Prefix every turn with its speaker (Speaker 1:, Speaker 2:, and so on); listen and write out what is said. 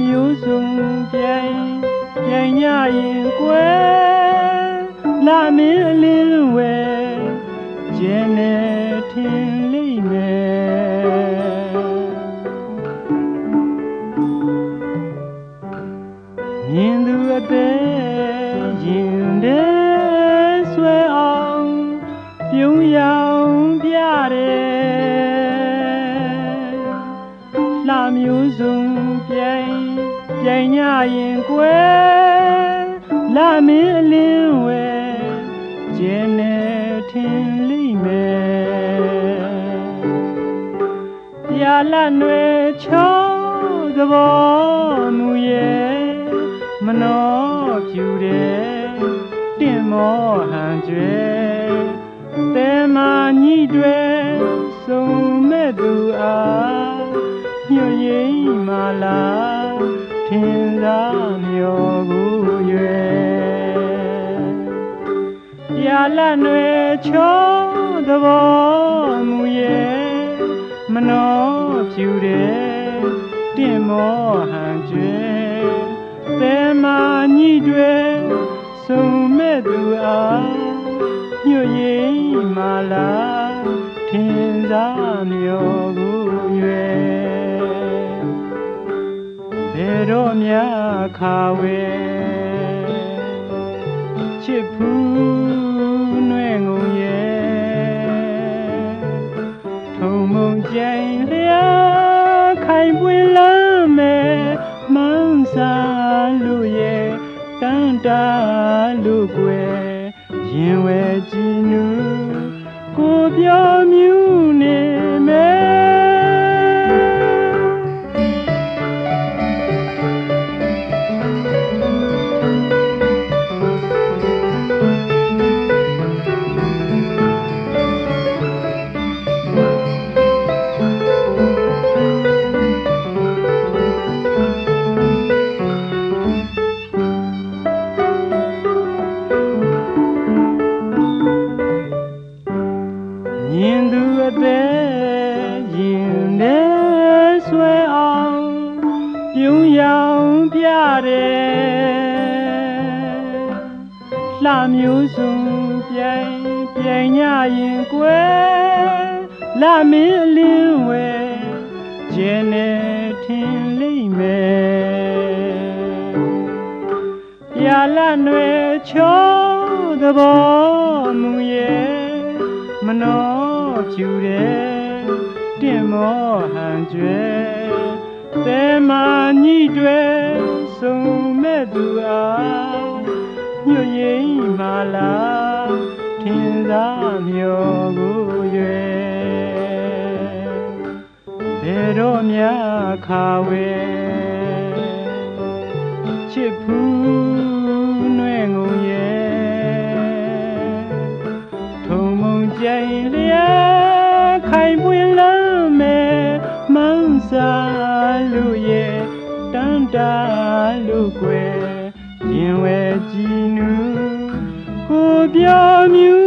Speaker 1: မျိုးစုံပြိုင်ပြိုင်ညရင်ကွယ်လာမင်းအလင်းဝဲ လှမျိုးစုံပြိုင်ပြိုင်ညရင်ကွယ်လာမင်းအလင်းဝဲကျင်းနေထင်လိမ့်မယ်ပြာလနွယ်ချောသဘောမူရဲ့မနောပြူတယ်တင့်မောဟန်ကျွဲတဲမာညိတွေစုံမဲ့သူအားညွရင်းမာ လာထင်သာမျောကိုရွယ်ပြာလနွယ်ချောသဘောမူရဲ့မနောပြူတယ်တင့်မောဟန်ကျွဲသဲမာညိတွေစုံမဲ့သူအားညွရင်းမာလာထင်သာမျော များခါဝဲချစ်ဖူးနှဲ့ငုံရဲ့ထုံမုံကြိုင်လျာခိုင်ပွင့်လမ်းမဲ့မန်းစာလို့ရဲ့တန်တာလို့ကွယ်ရင်ဝဲကြည်နူကိုပြော ဆွဲအောင်ပြုံးရောင်ပြတယ်လှမျိုးစုံပြိုင်ပြိုင်ညရင်ကွယ်လာမင်းအလင်းဝဲကျင်းနေထင်လိမ့်မယ်ပြာလနွယ်ချောသဘောမူရဲ့မနောဖြူတယ် တင့်မောဟန်ကျွဲသဲမာညိတွေစုံမဲ့သူအားညွရင်းမာလာထင်သာမျောကိုရွယ်ဘယ်တော့များခါဝဲချစ်ဖူးနှဲ့ငုံ န်းစာလို့ရဲ့တန်တာလို့ကွယ်ရင်ဝဲကြည်နူကိုပြောမြူ